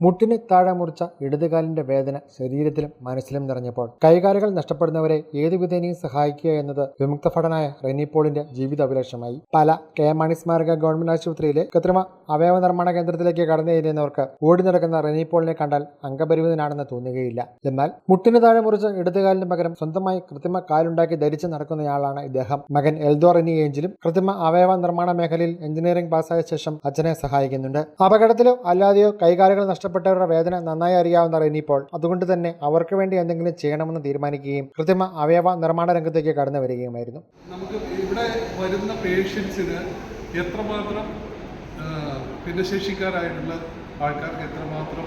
മുട്ടിന് താഴെ മുറിച്ച ഇടതുകാലിന്റെ വേദന ശരീരത്തിലും മനസ്സിലും നിറഞ്ഞപ്പോൾ കൈകാലുകൾ നഷ്ടപ്പെടുന്നവരെ ഏതു വിധേനയും സഹായിക്കുക എന്നത് വിമുക്ത ഭടനായ റെനി പോളിന്റെ ജീവിതാഭിലാഷമായി പല കെ മണി സ്മാരക ഗവൺമെന്റ് ആശുപത്രിയിലെ കൃത്രിമ അവയവ നിർമ്മാണ കേന്ദ്രത്തിലേക്ക് കടന്നു ചെല്ലുന്നവർക്ക് ഓടി നടക്കുന്ന റെനി പോളിനെ കണ്ടാൽ അംഗപരിമിതനാണെന്ന് തോന്നുകയില്ല. എന്നാൽ മുട്ടിന് താഴെ മുറിച്ച ഇടതുകാലിന് പകരം സ്വന്തമായി കൃത്രിമ കാലുണ്ടാക്കി ധരിച്ച് നടക്കുന്നയാളാണ് ഇദ്ദേഹം. മകൻ എൽദോ റെനി ഏഞ്ചിലും കൃത്രിമ അവയവ നിർമ്മാണ മേഖലയിൽ എഞ്ചിനീയറിംഗ് പാസ്സായ ശേഷം അച്ഛനെ സഹായിക്കുന്നുണ്ട്. അപകടത്തിലോ അല്ലാതെയോ കൈകാലുകൾ നഷ്ടപ്പെട്ടവരുടെ വേദന നന്നായി അറിയാവുന്ന റെനിപ്പോൾ അതുകൊണ്ട് തന്നെ അവർക്ക് വേണ്ടി എന്തെങ്കിലും ചെയ്യണമെന്ന് തീരുമാനിക്കുകയും കൃത്രിമ അവയവ നിർമ്മാണ രംഗത്തേക്ക് കടന്നു വരികയുമായിരുന്നു. നമുക്ക് ഇവിടെ വരുന്ന പേഷ്യൻസിന് എത്രമാത്രം ഭിന്നശേഷിക്കാരായിട്ടുള്ള ആൾക്കാർക്ക് എത്രമാത്രം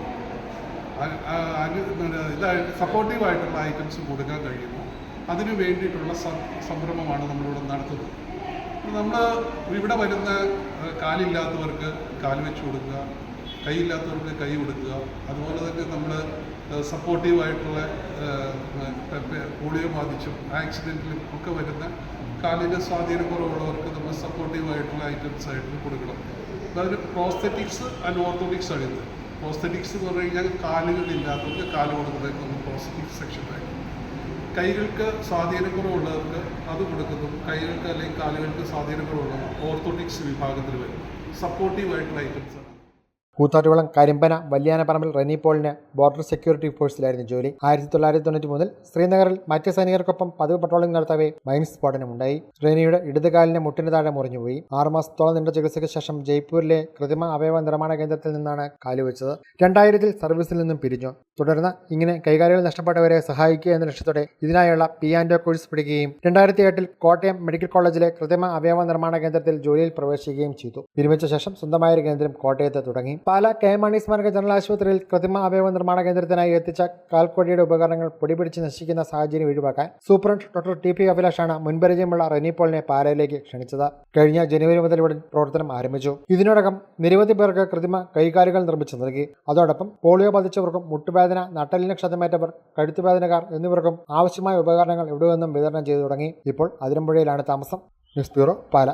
ഇതായി സപ്പോർട്ടീവ് ആയിട്ടുള്ള ഐറ്റംസ് കൊടുക്കാൻ കഴിയുമോ അതിനു വേണ്ടിയിട്ടുള്ള സംരംഭമാണ് നമ്മളിവിടെ നടത്തുന്നത്. നമ്മൾ ഇവിടെ വരുന്ന കാലില്ലാത്തവർക്ക് കാൽ വെച്ച് കൊടുക്കുക കൈയില്ലാത്തവർക്ക് കൈ കൊടുക്കുക. അതുപോലെ തന്നെ നമ്മൾ സപ്പോർട്ടീവായിട്ടുള്ള പോളിയോ ബാധിച്ചും ആക്സിഡന്റിലും ഒക്കെ വരുന്ന കാലിന്റെ സ്വാധീനക്കുറവുള്ളവർക്ക് നമ്മൾ സപ്പോർട്ടീവായിട്ടുള്ള ഐറ്റംസ് ആയിട്ട് കൊടുക്കണം. അതായത് പ്രോസ്തറ്റിക്സ് ആൻഡ് ഓർത്തോട്ടിക്സ് ആണ് ഇത്. പ്രോസ്തറ്റിക്സ് എന്ന് പറഞ്ഞു കഴിഞ്ഞാൽ കാലുകളില്ലാത്തവർക്ക് കാൽ കൊടുക്കുന്നത് നമ്മൾ പ്രോസ്തറ്റിക്സ് സെക്ഷനായിട്ട് കൈകൾക്ക് സ്വാധീനക്കുറവുള്ളവർക്ക് അത് കൊടുക്കുന്നു. കൈകൾക്ക് അല്ലെങ്കിൽ കാലുകൾക്ക് സ്വാധീനക്കുറവുള്ളവർ ഓർത്തോട്ടിക്സ് വിഭാഗത്തിൽ വരും സപ്പോർട്ടീവായിട്ടുള്ള ഐറ്റംസ് ആണ്. കൂത്താട്ടുകുളം കരിമ്പന വല്യാനപ്പറമ്പിൽ റെനി പോളിന് ബോർഡർ സെക്യൂരിറ്റി ഫോഴ്സിലായിരുന്നു ജോലി. ആയിരത്തി തൊള്ളായിരത്തി തൊണ്ണൂറ്റി മൂന്നിൽ ശ്രീനഗറിൽ മറ്റ് സൈനികർക്കൊപ്പം പതിവ് പട്രോളിംഗ് നടത്തവേ മൈൻ സ്ഫോടനമുണ്ടായി. റെനിയുടെ ഇടതുകാലിന് മുട്ടിന് താഴെ മുറിഞ്ഞുപോയി. ആറുമാസത്തോളം നീണ്ട ചികിത്സയ്ക്ക് ശേഷം ജയ്പൂരിലെ കൃത്രിമ അവയവ നിർമ്മാണ കേന്ദ്രത്തിൽ നിന്നാണ് കാലുവെച്ചത്. രണ്ടായിരത്തിൽ സർവീസിൽ നിന്നും പിരിഞ്ഞു. തുടർന്ന് ഇങ്ങനെ കൈകാര്യങ്ങൾ നഷ്ടപ്പെട്ടവരെ സഹായിക്കുക എന്ന ലക്ഷ്യത്തോടെ ഇതിനായുള്ള പി ആൻഡ് കോഴ്സ് പഠിക്കുകയും രണ്ടായിരത്തി എട്ടിൽ കോട്ടയം മെഡിക്കൽ കോളേജിലെ കൃത്രിമ അവയവ നിർമ്മാണ കേന്ദ്രത്തിൽ ജോലിയിൽ പ്രവേശിക്കുകയും ചെയ്തു. വിരമിച്ച ശേഷം സ്വന്തമായ ഒരു കേന്ദ്രം കോട്ടയത്ത് തുടങ്ങി. പാല കെ എം മണി സ്മാരക ജനറൽ ആശുപത്രിയിൽ കൃത്രിമ അവയവ നിർമ്മാണ കേന്ദ്രത്തിനായി എത്തിച്ച കാൽക്കൊടിയുടെ ഉപകരണങ്ങൾ പൊടിപിടിച്ച് നശിക്കുന്ന സാഹചര്യം ഒഴിവാക്കാൻ സൂപ്രണ്ട് ഡോക്ടർ ടി പി അഭിലാഷാണ് മുൻപരിചയമുള്ള റെനിപോളിനെ പാലയിലേക്ക് ക്ഷണിച്ചത്. കഴിഞ്ഞ ജനുവരി മുതൽ ഇവിടെ പ്രവർത്തനം ആരംഭിച്ചു. ഇതിനോടകം നിരവധി പേർക്ക് കൃത്രിമ കൈകാലുകൾ നിർമ്മിച്ചു നൽകി. അതോടൊപ്പം പോളിയോ ബാധിച്ചവർക്കും മുട്ടുവേദന നട്ടലിന് ക്ഷതമേറ്റവർ കഴുത്തുവേദനക്കാർ എന്നിവർക്കും ആവശ്യമായ ഉപകരണങ്ങൾ ഇവിടെ നിന്നും വിതരണം ചെയ്തു തുടങ്ങി. ഇപ്പോൾ അതിരമ്പുഴയിലാണ് താമസം. News bureau Pala.